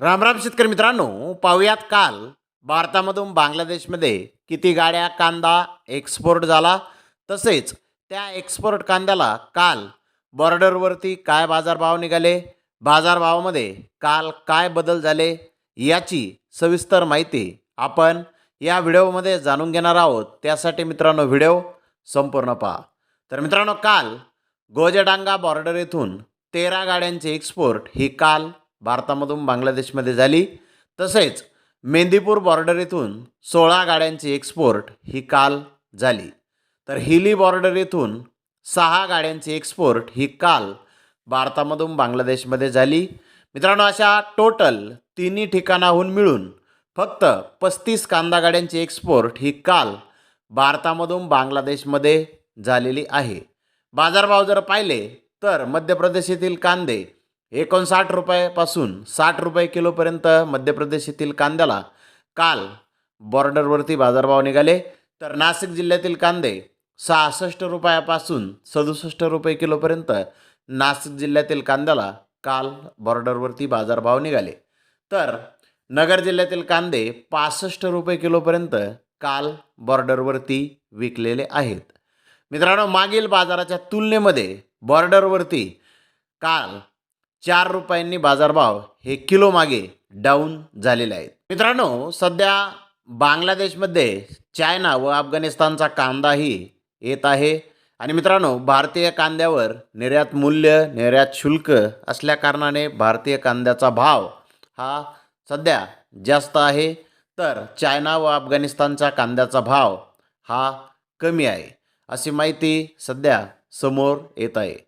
राम राम शेतकरी मित्रांनो पाहूयात काल भारतामधून बांगलादेशमध्ये किती गाड्या कांदा एक्सपोर्ट झाला. तसेच त्या एक्सपोर्ट कांद्याला काल बॉर्डरवरती काय बाजारभाव निघाले? बाजारभावामध्ये काल काय बदल झाले? याची सविस्तर माहिती आपण या व्हिडिओमध्ये जाणून घेणार आहोत. त्यासाठी मित्रांनो व्हिडिओ संपूर्ण पहा. तर मित्रांनो काल गोजडांगा बॉर्डर येथून तेरा गाड्यांचे एक्सपोर्ट ही काल भारतामधून बांगलादेशमध्ये झाली. तसेच मेंदीपूर बॉर्डर येथून सोळा गाड्यांची एक्सपोर्ट ही काल झाली. तर हिली बॉर्डर येथून सहा गाड्यांची एक्सपोर्ट ही काल भारतामधून बांगलादेशमध्ये झाली. मित्रांनो अशा टोटल तिन्ही ठिकाणाहून मिळून फक्त पस्तीस कांदा गाड्यांची एक्सपोर्ट ही काल भारतामधून बांगलादेशमध्ये झालेली आहे. बाजारभाव जर पाहिले तर मध्य प्रदेश येथील कांदे एकोणसाठ रुपयापासून साठ रुपये किलोपर्यंत मध्य प्रदेश येथील कांद्याला काल बॉर्डरवरती बाजारभाव निघाले. तर नाशिक जिल्ह्यातील कांदे सहासष्ट रुपयापासून सदुसष्ट रुपये किलोपर्यंत नाशिक जिल्ह्यातील कांद्याला काल बॉर्डरवरती बाजारभाव निघाले. तर नगर जिल्ह्यातील कांदे पासष्ट रुपये किलोपर्यंत काल बॉर्डरवरती विकलेले आहेत. मित्रांनो मागील बाजाराच्या तुलनेमध्ये बॉर्डरवरती काल चार रुपयांनी बाजारभाव हे किलो मागे डाऊन झालेले आहेत. मित्रांनो सध्या बांगलादेशमध्ये चायना व अफगाणिस्तानचा कांदाही येत आहे. आणि मित्रांनो भारतीय कांद्यावर निर्यात मूल्य निर्यात शुल्क असल्या कारणाने भारतीय कांद्याचा भाव हा सध्या जास्त आहे. तर चायना व अफगाणिस्तानचा कांद्याचा भाव हा कमी आहे. अशी माहिती सध्या समोर येत आहे.